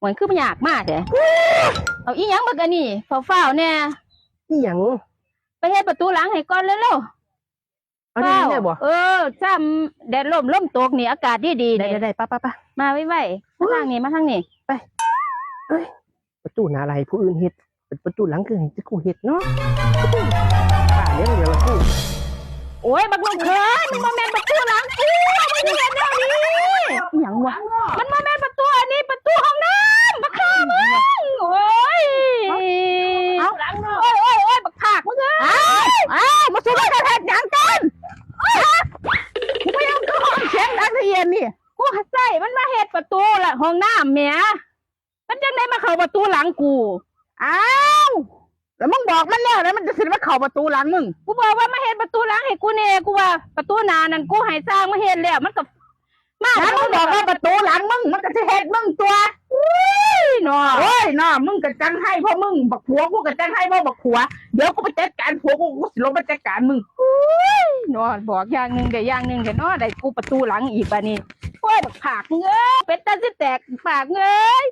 หวนคือมันยากมากแท้เอาอีหยังบักอันนี่เฝ้าวๆแน่นี่หยังไปเฮ็ดประตูหลังให้ก่อนเร็วเอาๆได้ได้บ่เออจ้ำแดดลมลมตกนี่อากาศดีๆได้นี่ได้ได้ป้าป้าป้ามาไว้ๆมาทางนี้มาทางนี้ประตูหน้าอะไรผู้อื่นเฮ็ดเป็นประตูหลังคือให้กูเฮ็ดเนาะป้าเลี้ยงเดียวละกูโอ้ยบักลงเขินมันบ่แม่นประตูหลังกูมันสิเฮ็ดแนวนี้อีหยังวะมันบ่แม่นประตูอันนี้ประตูห้องน้ำบักฆ่ามึงโอ้ย เอา โอ้ยโอ้ยโอ้ยบักผากมึงเอ้ยอ้าวมาสู้กันแทกหยังกันกูไม่ยังคือห้ องเสียงดังทะเย็นนี่กูหัดใส่มันมาเฮ็ดประตูละห้องน้ำเมียมันจังได้มาเข้าประตูหลังกูอ้าวแล้วมึงบอกมันแล้วแล้วมันจะสิมาเข้าประตูหลังมึงกูบอกว่ามาเฮ็ดประตูหลังให้กูแน่กูว่าประตูหน้านั่นกูให้สร้างมาเฮ็ดแล้วมันก็มาถ้ามึงบอกว่าประตูหลังมึงมันก็จะเฮ็ดมึงตัวเนาะโอ้ยน้อมึงก็จังให้เพราะมึงบักผัวกูก็จังให้เพราะบักผัวเดี๋ยวกูไปจัดการผัวกูกูสิลงไปจัดการมึง เนาะบอกอย่างหนึ่งได้อย่างหนึ่งได้เนาะได้กูประตูหลังอีกบัดนี้โอ้ยบักผากเงยเป็ดตาสิแตกปากเงย